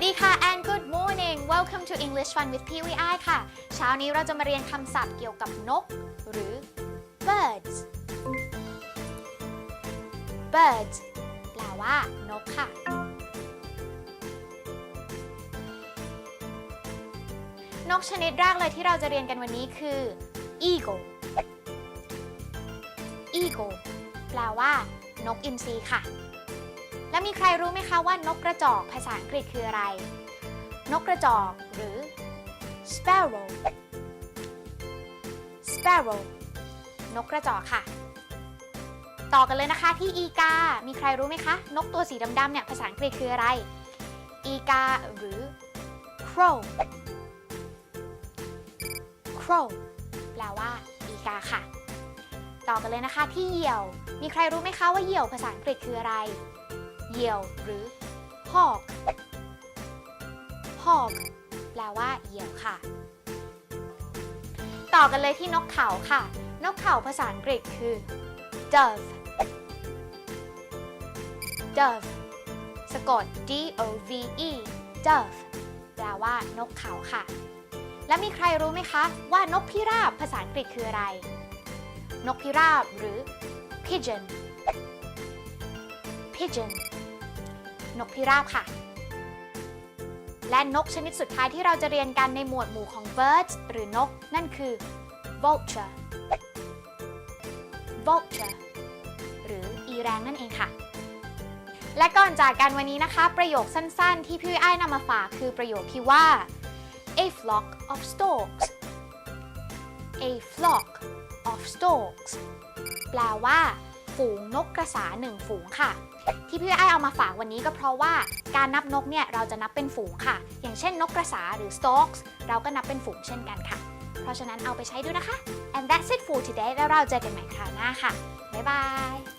วัสดีค่ะ and good morning welcome to English Fun with PWI ค่ะ เช้านี้เราจะมาเรียนคำศัพท์เกี่ยวกับนก หรือ birds birds แปลว่านกค่ะ นกชนิดแรกเลยที่เราจะเรียนกันวันนี้คือ eagle eagle แปลว่านกอินทรีค่ะ แล้วมีใครรู้ไหมคะว่านกกระจอกภาษาอังกฤษคืออะไร นกกระจอกหรือ sparrow sparrow นกกระจอกค่ะ ต่อกันเลยนะคะที่อีกา มีใครรู้ไหมคะ นกตัวสีดำๆเนี่ยภาษาอังกฤษคืออะไร อีกาหรือ crow crow แปลว่าอีกาค่ะ ต่อกันเลยนะคะที่เหยี่ยว มีใครรู้ไหมคะว่าเหยี่ยวภาษาอังกฤษคืออะไร เหยี่ยวหรือ hawk hawk แปลว่าเหยี่ยวค่ะ ต่อกันเลยที่นกเขาค่ะ นกเขาภาษาอังกฤษคือ dove dove สะกด d o v e dove แปลว่านกเขาค่ะ และมีใครรู้ไหมคะว่านกพิราบภาษาอังกฤษคืออะไร นกพิราบหรือ pigeon pigeon นกพิราบค่ะ และนกชนิดสุดท้ายที่เราจะเรียนกันในหมวดหมู่ของ birds หรือนก นั่นคือ vulture vulture หรืออีแรงนั่นเองค่ะ และก่อนจากกันวันนี้นะคะ ประโยคสั้นๆ ที่พี่ไอ้ายนำมาฝากคือประโยคที่ว่า a flock of storks a flock of storks แปลว่า ฝูงนกกระสาหนึ่งฝูงค่ะ ที่พี่ไอเอามาฝากวันนี้ก็เพราะว่าการนับนกเนี่ยเราจะนับเป็นฝูงค่ะ อย่างเช่นนกกระสาหรือ storks เราก็นับเป็นฝูงเช่นกันค่ะ เพราะฉะนั้นเอาไปใช้ดูนะคะ and that's it for today แล้วเราเจอกันใหม่คราวหน้าค่ะบ๊ายบาย